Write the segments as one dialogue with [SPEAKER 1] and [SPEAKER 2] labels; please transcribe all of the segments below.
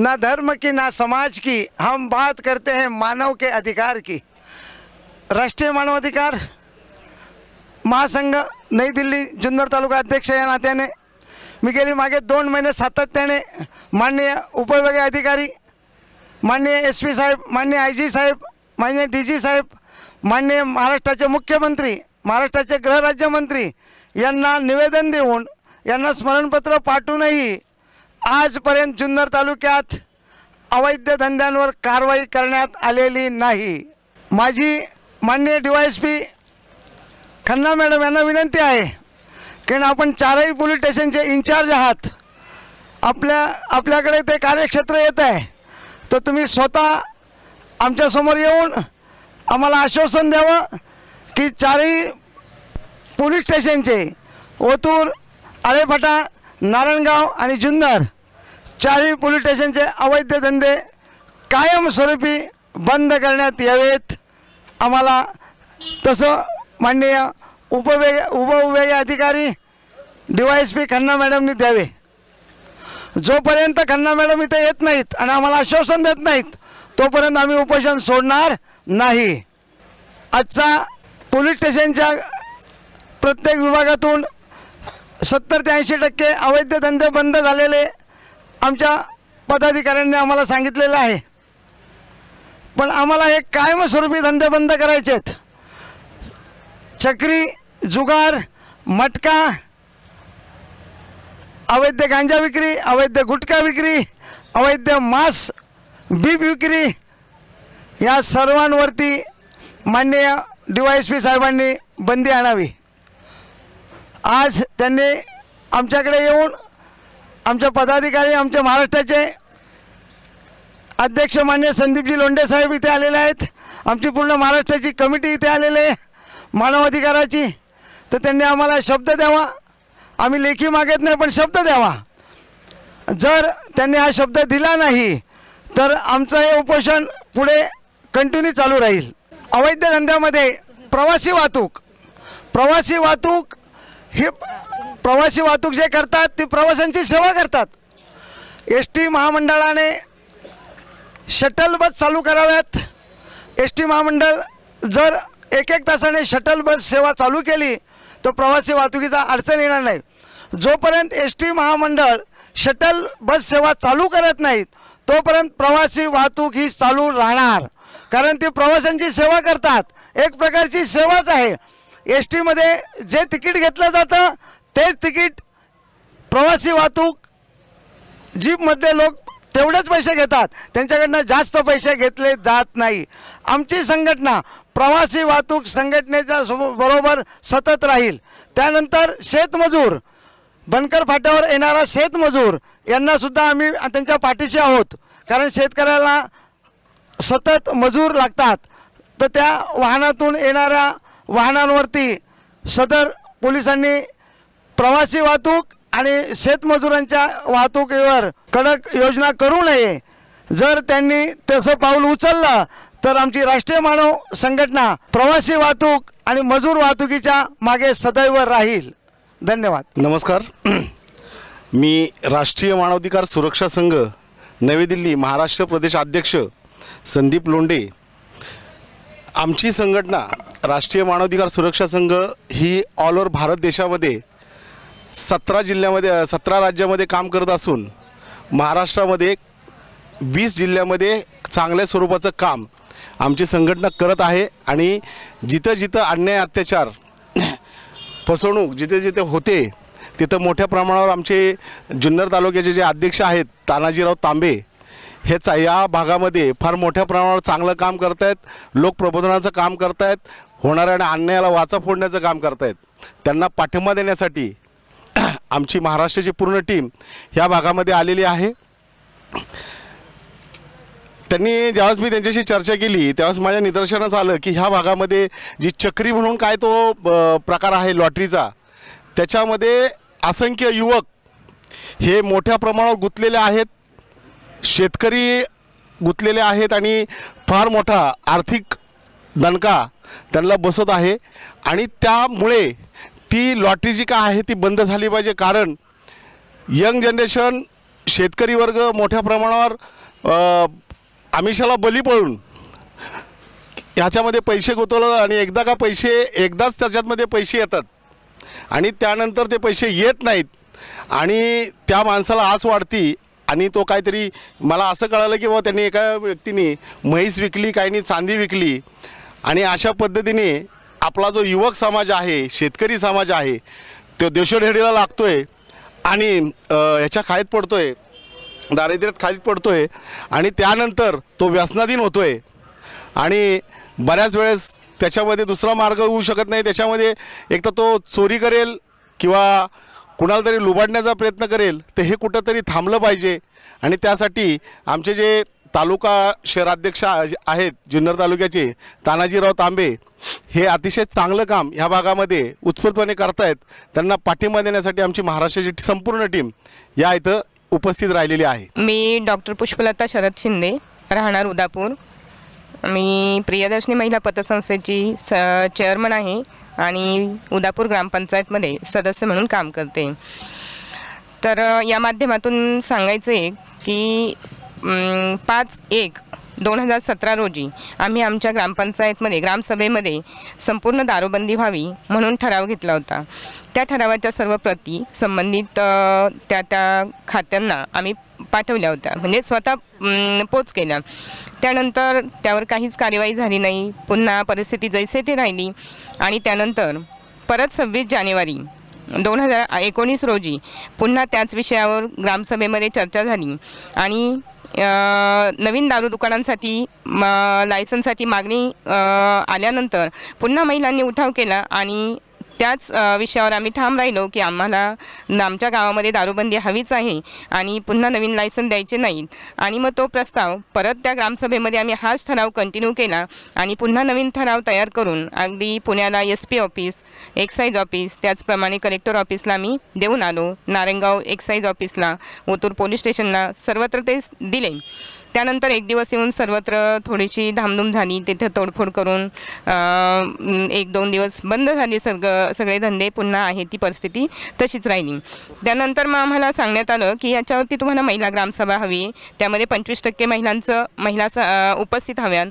[SPEAKER 1] ना धर्म की ना समाज की हम बात करते हैं मानव के अधिकार की। राष्ट्रीय मानवाधिकार महासंघ नई दिल्ली जुन्नर तालुका अध्यक्ष या नात्याने मी गेली मागे दोन महिने सातत्याने माननीय उपविभागीय अधिकारी माननीय एस पी साहेब माननीय आय जी साहेब माननीय डी जी साहेब माननीय महाराष्ट्राचे मुख्यमंत्री महाराष्ट्राचे गृहराज्यमंत्री यांना निवेदन देऊन यांना स्मरणपत्र पाठवूनही आजपर्यंत जुन्नर तालुक्यात अवैध धंद्यांवर कारवाई करण्यात आलेली नाही. माझी माननीय D Y S P Khanna madam यांना विनंती आहे की आपण चारही पोलीस स्टेशनचे इन्चार्ज आहात. आपल्या आपल्याकडे ते कार्यक्षेत्र येत आहे. तर तुम्ही स्वतः आमच्यासमोर येऊन आम्हाला आश्वासन द्यावं की चारही पोलीस स्टेशनचे ओतूर आळेफाटा नारायणगाव आणि जुन्नर चारही पोलीस स्टेशनचे अवैध धंदे कायमस्वरूपी बंद करण्यात यावेत. आम्हाला तसं माननीय उपविभाग उपविभागीय अधिकारी D Y S P Khanna मॅडमनी द्यावे. जोपर्यंत खन्ना मॅडम इथे येत नाहीत आणि आम्हाला आश्वासन देत नाहीत तोपर्यंत आम्ही उपोषण सोडणार नाही. आजचा पोलीस स्टेशनच्या प्रत्येक विभागातून सत्तर ते ऐंशी टक्के अवैध धंदे बंद झालेले आमच्या पदाधिकाऱ्यांनी आम्हाला सांगितलेलं आहे. पण आम्हाला हे कायमस्वरूपी धंदे बंद करायचे आहेत. चक्री जुगार मटका अवैध गांजा विक्री अवैध गुटखा विक्री अवैध मांस बीप विक्री या सर्वांवरती माननीय डी वाय एस पी साहेबांनी बंदी आणावी. आज त्यांनी आमच्याकडे येऊन आमच्या पदाधिकारी आमच्या महाराष्ट्राचे अध्यक्ष मान्य संदीपजी लोंढे साहेब इथे आलेले आहेत. आमची पूर्ण महाराष्ट्राची कमिटी इथे आलेली आहे. मानवाधिकाराची तर त्यांनी आम्हाला शब्द द्यावा. आम्ही लेखी मागत नाही पण शब्द द्यावा. जर त्यांनी हा शब्द दिला नाही तर आमचं हे उपोषण पुढे कंटिन्यू चालू राहील. अवैध धंद्यामध्ये प्रवासी वाहतूक. प्रवासी वाहतूक ही प्रवासी वाहतूक जे करतात ते प्रवाशांची सेवा करतात. एस टी महामंडळाने शटल बस चालू कराव्यात. एस टी महामंडळ जर एक एक तासाने शटल बस सेवा चालू केली तर प्रवासी वाहतुकीचा अडचण येणार नाही. जोपर्यंत एस टी महामंडळ शटल बस सेवा चालू करत नाहीत तोपर्यंत प्रवासी वाहतूक ही चालू राहणार. कारण ती प्रवाशांची सेवा करतात. एक प्रकारची सेवाच आहे. एस टीमध्ये जे तिकीट घेतलं जातं तेच तिकीट प्रवासी वाहतूक जीपमध्ये लोक तेवढेच पैसे घेतात. त्यांच्याकडनं जास्त पैसे घेतले जात नाही. आमची संघटना प्रवासी वाहतूक संघटनेच्या बरोबर सतत राहील. त्यानंतर शेतमजूर बनकर फाट्यावर येणारा शेतमजूर यांनासुद्धा आम्ही त्यांच्या पाठीशी आहोत. कारण शेतकऱ्याला सतत मजूर लागतात. तर त्या वाहनातून येणाऱ्या वाहनांवरती सदर पोलिसांनी प्रवासी वाहतूक आणि शेतमजुरांच्या वाहतुकीवर कडक योजना करू नये. जर त्यांनी तसं पाऊल उचललं तर आमची राष्ट्रीय मानव संघटना प्रवासी वाहतूक आणि मजूर वाहतुकीच्या मागे सदैव राहील. धन्यवाद.
[SPEAKER 2] नमस्कार. मी राष्ट्रीय मानवाधिकार सुरक्षा संघ नवी दिल्ली महाराष्ट्र प्रदेश अध्यक्ष संदीप लोंडे आमची संघटना राष्ट्रीय मानवाधिकार सुरक्षा संघ ही ऑल ओव्हर भारत देशामध्ये सतरा जिल्ह्यामध्ये सतरा राज्यामध्ये काम करत असून महाराष्ट्रामध्ये वीस जिल्ह्यामध्ये चांगल्या स्वरूपाचं काम आमची संघटना करत आहे. आणि जिथं जिथं अन्याय अत्याचार फसवणूक जिथे जिथे होते तिथं मोठ्या प्रमाणावर आमचे जुन्नर तालुक्याचे जे अध्यक्ष आहेत तानाजीराव तांबे हेच या भागामध्ये फार मोठ्या प्रमाणावर चांगलं काम करत आहेत लोकप्रबोधनाचं काम करत आहेत होणाऱ्या आणि अन्यायाला वाचा फोडण्याचं काम करत आहेत त्यांना पाठिंबा देण्यासाठी आमची महाराष्ट्राची पूर्ण टीम ह्या भागामध्ये आलेली आहे. त्यांनी ज्यावेळेस मी त्यांच्याशी चर्चा केली त्यावेळेस माझ्या निदर्शनास आलं की ह्या भागामध्ये जी चक्री म्हणून काय तो प्रकार आहे लॉटरीचा त्याच्यामध्ये असंख्य युवक हे मोठ्या प्रमाणावर गुंतलेले आहेत शेतकरी गुंतलेले आहेत आणि फार मोठा आर्थिक दणका त्यांना बसत आहे. आणि त्यामुळे ती लॉटरी जी काय आहे ती बंद झाली पाहिजे. कारण यंग जनरेशन शेतकरी वर्ग मोठ्या प्रमाणावर आमिषाला बली पडून ह्याच्यामध्ये पैसे गुंतवलं आणि एकदा का पैसे एकदाच त्याच्यातमध्ये पैसे येतात. आणि त्यानंतर ते पैसे येत नाहीत. आणि त्या माणसाला आस वाढती आणि तो काहीतरी मला असं कळालं की बाबा त्यांनी एका व्यक्तीने म्हैस विकली काहींनी चांदी विकली. आणि अशा पद्धतीने आपला जो युवक समाज आहे शेतकरी समाज आहे तो देशोढेरीला आहे आणि ह्याच्या ह्याच्या पडतो आहे दारिद्र्यात खालीत आहे आणि त्यानंतर तो व्यसनाधीन होतो आहे आणि बऱ्याच वेळेस त्याच्यामध्ये दुसरा मार्ग होऊ शकत नाही. त्याच्यामध्ये एक तर तो चोरी करेल किंवा कुणाला तरी लुबाडण्याचा प्रयत्न करेल तर हे कुठंतरी थांबलं पाहिजे. आणि त्यासाठी आमचे जे तालुका शहराध्यक्ष आहेत जुन्नर तालुक्याचे तानाजीराव तांबे. हे अतिशय चांगलं काम ह्या भागामध्ये उत्स्फूर्तपणे करतायत. त्यांना पाठिंबा देण्यासाठी आमची महाराष्ट्राची संपूर्ण टीम या इथं उपस्थित राहिलेली आहे.
[SPEAKER 3] मी डॉक्टर पुष्पलता शरद शिंदे राहणार उदापूर. मी प्रियदर्शनी महिला पतसंस्थेची स चेअरमन आहे आणि उदापूर ग्रामपंचायतमध्ये सदस्य म्हणून काम करते. तर या माध्यमातून सांगायचं आहे की पाच एक दोन हजार सतरा रोजी आम्ही आमच्या ग्रामपंचायतमध्ये ग्रामसभेमध्ये संपूर्ण दारूबंदी व्हावी म्हणून ठराव घेतला होता. त्या ठरावाच्या सर्व प्रती संबंधित त्या त्या खात्यांना आम्ही पाठवल्या होत्या. म्हणजे स्वतः पोच केल्या. त्यानंतर त्यावर काहीच कार्यवाही झाली नाही. पुन्हा परिस्थिती जैसे ते राहिली. आणि त्यानंतर परत सव्वीस जानेवारी दोन हजार एकोणीस रोजी पुन्हा त्याच विषयावर ग्रामसभेमध्ये चर्चा झाली. आणि नवीन दारू दुकानांसाठी म, लायसनसाठी मागणी आल्यानंतर पुन्हा महिलांनी उठाव केला आणि त्याच विषयावर आम्ही ठाम राहिलो की आम्हाला आमच्या गावामध्ये दारूबंदी हवीच आहे आणि पुन्हा नवीन लायसन द्यायचे नाहीत. आणि मग तो प्रस्ताव परत त्या ग्रामसभेमध्ये आम्ही हाच ठराव कंटिन्यू केला आणि पुन्हा नवीन ठराव तयार करून अगदी पुण्याला S P office excise office त्याचप्रमाणे कलेक्टर ऑफिसला आम्ही देऊन आलो. नारायणगाव एक्साईज ऑफिसला ओतूर पोलीस स्टेशनला सर्वत्र ते दिले. त्यानंतर एक दिवस येऊन सर्वत्र थोडीशी धामधूम झाली. तिथे तोडफोड करून एक दोन दिवस बंद झाले. सग सगळे धंदे पुन्हा आहे ती परिस्थिती तशीच राहिली. त्यानंतर मग आम्हाला सांगण्यात आलं की याच्यावरती तुम्हाला महिला ग्रामसभा हवी. त्यामध्ये पंचवीस टक्के महिलांचं महिला स- उपस्थित हव्यात.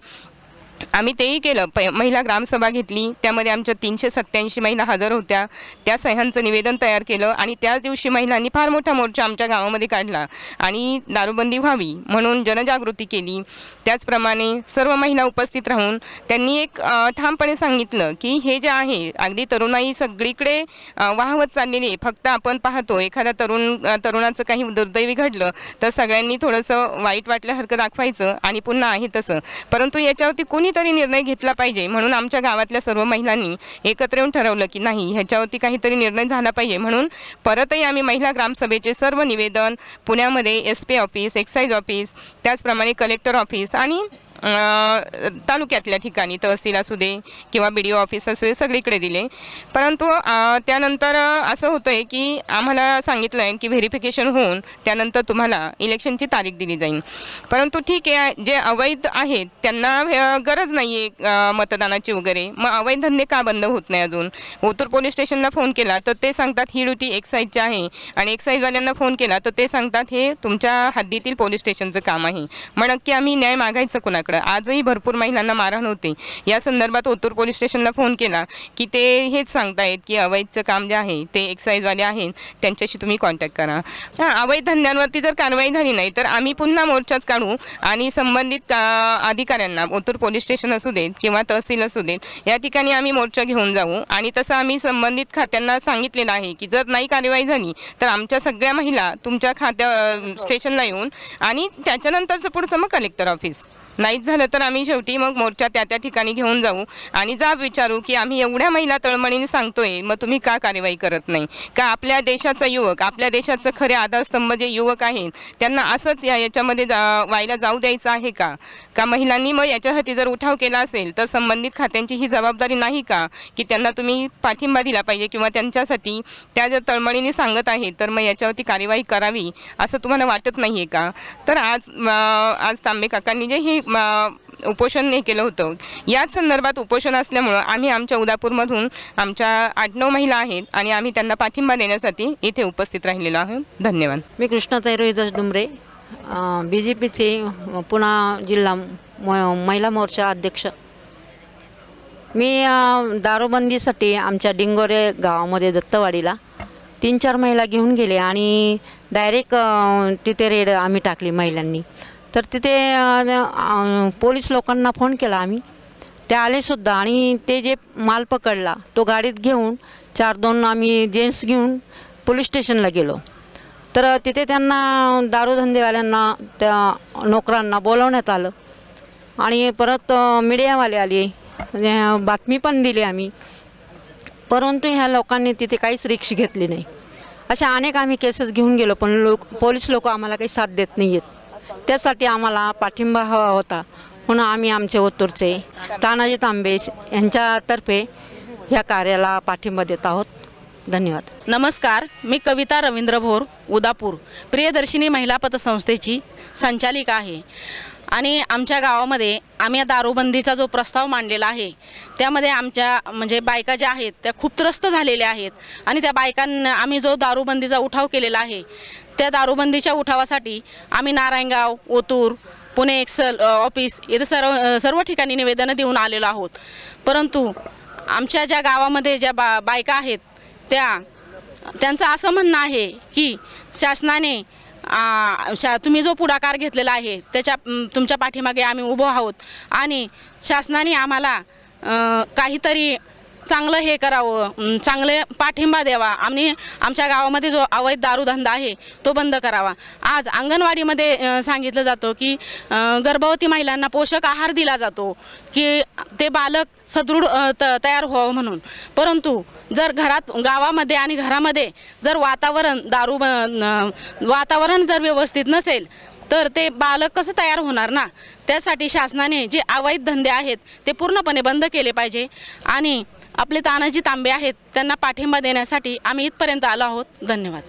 [SPEAKER 3] आम्ही तेही केलं. प महिला ग्रामसभा घेतली. त्यामध्ये आमच्या तीनशे सत्त्याऐंशी महिला हजर होत्या. त्या सह्यांचं निवेदन तयार केलं आणि त्याच दिवशी महिलांनी फार मोठा मोर्चा आमच्या गावामध्ये काढला आणि दारूबंदी व्हावी म्हणून जनजागृती केली. त्याचप्रमाणे सर्व महिला उपस्थित राहून त्यांनी एक ठामपणे सांगितलं की हे जे आहे अगदी तरुणाई सगळीकडे वाहवत चाललेली आहे. फक्त आपण पाहतो एखाद्या तरुण तरुणाचं काही दुर्दैवी घडलं तर सगळ्यांनी थोडंसं वाईट वाटल्यासारखं दाखवायचं आणि पुन्हा आहे तसं. परंतु याच्यावरती कोणी कोणीतरी निर्णय घेतला पाहिजे. म्हणून आमच्या गावातल्या सर्व महिलांनी एकत्र येऊन ठरवलं की नाही ह्याच्यावरती काहीतरी निर्णय झाला पाहिजे. म्हणून परतही आम्ही महिला ग्रामसभेचे सर्व निवेदन पुण्यामध्ये S P office excise office त्याचप्रमाणे कलेक्टर ऑफिस आणि तालुक्यातल्या ठिकाणी तहसील असू दे किंवा बी डी ओ ऑफिस असू दे सगळीकडे दिले. परंतु त्यानंतर असं होतं आहे की आम्हाला सांगितलं आहे की व्हेरिफिकेशन होऊन त्यानंतर तुम्हाला इलेक्शनची तारीख दिली जाईल. परंतु ठीक आहे जे अवैध आहेत त्यांना गरज नाही आहे मतदानाची वगैरे. मग अवैध धंदे का बंद होत नाही अजून? ओतूर पोलीस स्टेशनला फोन केला तर ते सांगतात ही ड्युटी एक्साईजची आहे आणि एक्साईजवाल्यांना फोन केला तर ते सांगतात हे तुमच्या हद्दीतील पोलीस स्टेशनचं काम आहे. मग नक्की आम्ही न्याय मागायचं कुणाकडे आजही भरपूर महिलांना मारहाण होते. या संदर्भात ओतूर पोलीस स्टेशनला फोन केला की ते हेच सांगतायत की अवैधचं काम जे आहे ते एक्साईजवाले आहेत त्यांच्याशी तुम्ही कॉन्टॅक्ट करा. हां अवैध धंद्यांवरती जर कारवाई झाली नाही तर आम्ही पुन्हा मोर्चाच काढू आणि संबंधित अधिकाऱ्यांना ओतूर पोलीस स्टेशन असू देत किंवा तहसील असू देत या ठिकाणी आम्ही मोर्चा घेऊन जाऊ. आणि तसं आम्ही संबंधित खात्यांना सांगितलेलं आहे की जर नाही कारवाई झाली तर आमच्या सगळ्या महिला तुमच्या खात्या स्टेशनला येऊन आणि त्याच्यानंतरचं पुढचं मग कलेक्टर ऑफिस नाहीच झालं तर आम्ही शेवटी मग मोर्चा त्या त्या ठिकाणी घेऊन जाऊ. आणि जाब विचारू की आम्ही एवढ्या महिला तळमळीने सांगतोय मग तुम्ही का कार्यवाही करत नाही? का आपल्या देशाचा युवक आपल्या देशाचं खरे आधारस्तंभ जे युवक आहेत त्यांना असंच या याच्यामध्ये जा व्हायला जाऊ द्यायचं आहे का? का महिलांनी मग याच्यासाठी जर उठाव केला असेल तर संबंधित खात्यांची ही जबाबदारी नाही का? की त्यांना तुम्ही पाठिंबा दिला पाहिजे किंवा त्यांच्यासाठी त्या जर तळमळीने सांगत आहेत तर मग याच्यावरती कार्यवाही करावी असं तुम्हाला वाटत नाही आहे का? तर आज आज तांबे काकांनी जे हे उपोषण हे केलं होतं. याच संदर्भात उपोषण असल्यामुळं आम्ही आमच्या उदापूरमधून आमच्या आठ नऊ महिला आहेत आणि आम्ही त्यांना पाठिंबा देण्यासाठी इथे उपस्थित राहिलेलो आहोत धन्यवाद.
[SPEAKER 4] मी कृष्णाताई रोहिदास डुमरे बी जे पीचे पुणा जिल्हा म महिला मोर्चा अध्यक्ष. मी दारूबंदीसाठी आमच्या डिंगोरे गावामध्ये दत्तवाडीला तीन चार महिला घेऊन गेले आणि डायरेक्ट तिथे रेड आम्ही टाकली महिलांनी. तर तिथे पोलीस लोकांना फोन केला आम्ही. ते आलेसुद्धा आणि ते जे माल पकडला तो गाडीत घेऊन चार दोन आम्ही जेंट्स घेऊन पोलीस स्टेशनला गेलो. तर तिथे त्यांना दारूधंदेवाल्यांना त्या नोकरांना बोलवण्यात आलं. आणि परत मीडियावाले आले बातमी पण दिली आम्ही. परंतु ह्या लोकांनी तिथे काहीच रिक्ष घेतली नाही. अशा अनेक आम्ही केसेस घेऊन गेलो पण लोक पोलीस लोक आम्हाला काही साथ देत नाही आहेत त्यासाठी आम्हाला पाठिंबा हवा होता. म्हणून आम्ही आमचे ओतूरचे तानाजी तांबे यांच्यातर्फे ह्या कार्याला पाठिंबा देत आहोत. धन्यवाद.
[SPEAKER 5] नमस्कार मी कविता रवींद्र भोर उदापूर. प्रियदर्शिनी महिला पतसंस्थेची संचालिका आहे. आणि आमच्या गावामध्ये आम्ही या दारूबंदीचा जो प्रस्ताव मांडलेला आहे त्यामध्ये आमच्या म्हणजे बायका ज्या आहेत त्या खूप त्रस्त झालेल्या आहेत. आणि त्या बायकांना आम्ही जो दारूबंदीचा उठाव केलेला आहे त्या दारूबंदीच्या उठावासाठी आम्ही नारायणगाव ओतूर पुणे एक्सल ऑफिस येथे सर्व सर्व ठिकाणी निवेदनं देऊन आलेलो आहोत. परंतु आमच्या ज्या गावामध्ये ज्या बा बायका आहेत त्या त्यांचं असं म्हणणं आहे की शासनाने शा तुम्ही जो पुढाकार घेतलेला आहे त्याच्या तुमच्या पाठीमागे आम्ही उभो आहोत. आणि शासनाने आम्हाला काहीतरी चांगलं हे करावं चांगले पाठिंबा द्यावा. आणि आमच्या गावामध्ये जो अवैध दारूधंदा आहे तो बंद करावा. आज अंगणवाडीमध्ये सांगितलं जातं की गर्भवती महिलांना पोषक आहार दिला जातो की ते बालक सदृढ त तयार व्हावं म्हणून. परंतु जर घरात गावामध्ये आणि घरामध्ये जर वातावरण दारू ब- वातावरण जर व्यवस्थित नसेल तर ते बालक कसं तयार होणार ना? त्यासाठी शासनाने जे अवैध धंदे आहेत ते पूर्णपणे बंद केले पाहिजे. आणि आपले तानाजी तांबे आहेत त्यांना पाठिंबा देण्यासाठी आम्ही इथपर्यंत आलो आहोत. धन्यवाद.